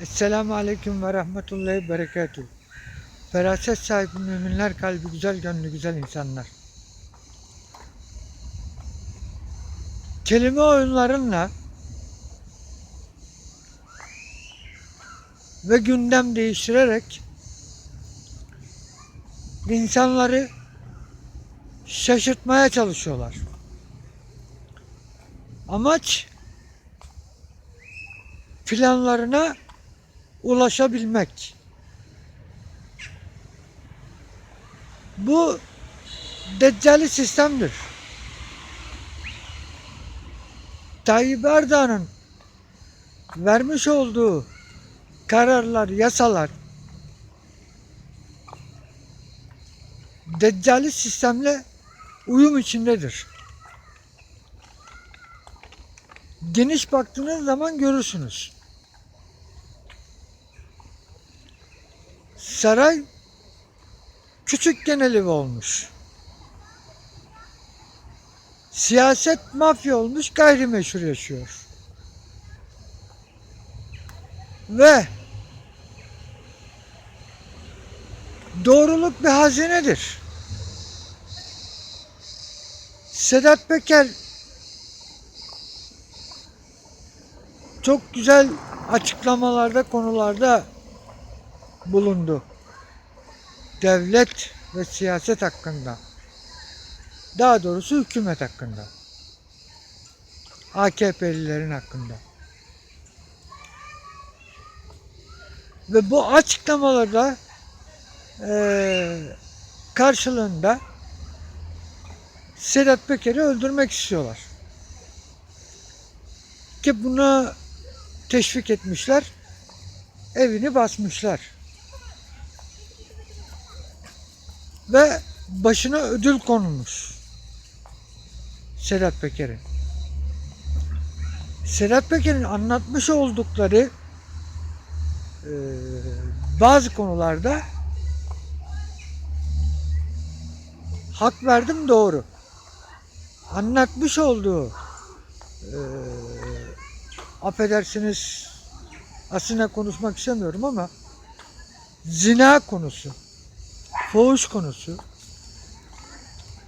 Esselamu Aleyküm ve Rahmetullahi Berekatuhu. Feraset sahibi müminler kalbi güzel gönlü güzel insanlar. Kelime oyunlarınla ve gündem değiştirerek insanları şaşırtmaya çalışıyorlar. Amaç planlarına ulaşabilmek. Bu deccali sistemdir. Tayyip Erdoğan'ın vermiş olduğu kararlar, yasalar deccali sistemle uyum içindedir. Geniş baktığınız zaman görürsünüz. Saray küçük genel evi olmuş. Siyaset mafya olmuş gayrimeşru yaşıyor. Ve doğruluk bir hazinedir. Sedat Peker çok güzel açıklamalarda konularda bulundu. Devlet ve siyaset hakkında. Daha doğrusu hükümet hakkında. AKP'lilerin hakkında. Ve bu açıklamalarda eee karşılığında Sedat Peker'i öldürmek istiyorlar. Ki buna teşvik etmişler. Evini basmışlar. Ve başına ödül konulmuş. Sedat Peker'in. Sedat Peker'in anlatmış oldukları eee, bazı konularda hak verdim doğru. Anlatmış olduğu eee affedersiniz aslında konuşmak istemiyorum ama zina konusu, fuhuş konusu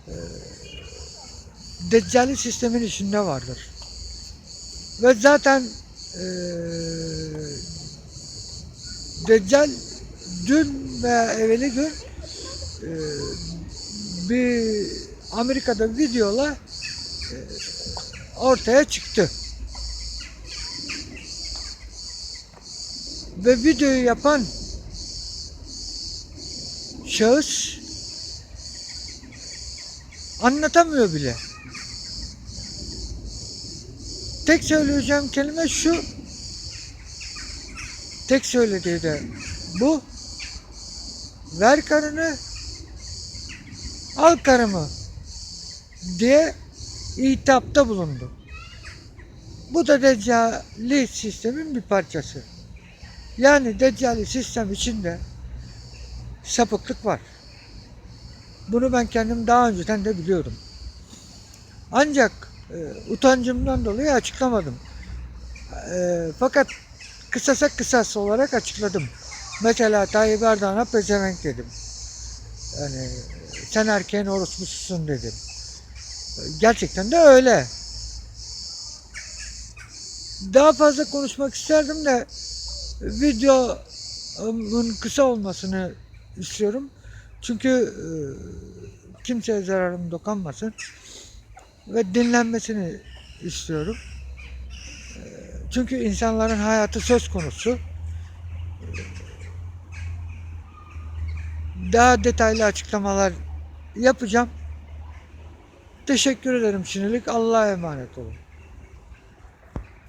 eee deccali sistemin içinde vardır. Ve zaten eee Deccal dün veya evveli gün eee, bir Amerika'da videola eee, ortaya çıktı. Ve videoyu yapan şahıs anlatamıyor bile. Tek söyleyeceğim kelime şu. Tek söylediği de bu. Ver karını, al karımı diye hitapta bulundu. Bu da Deccali sistemin bir parçası. Yani Deccali sistem içinde sapıklık var. Bunu ben kendim daha önceden de biliyordum. Ancak e, utancımdan dolayı açıklamadım. E, fakat kısasa kısas olarak açıkladım. Mesela Tayyip Erdoğan'a pezevenk dedim. Yani sen erkeğin orospususun dedim. Gerçekten de öyle. Daha fazla konuşmak isterdim de videomun kısa olmasını istiyorum. Çünkü e, kimseye zararım dokunmasın ve dinlenmesini istiyorum. E, Çünkü insanların hayatı söz konusu. Daha detaylı açıklamalar yapacağım. Teşekkür ederim şimdilik. Allah'a emanet olun.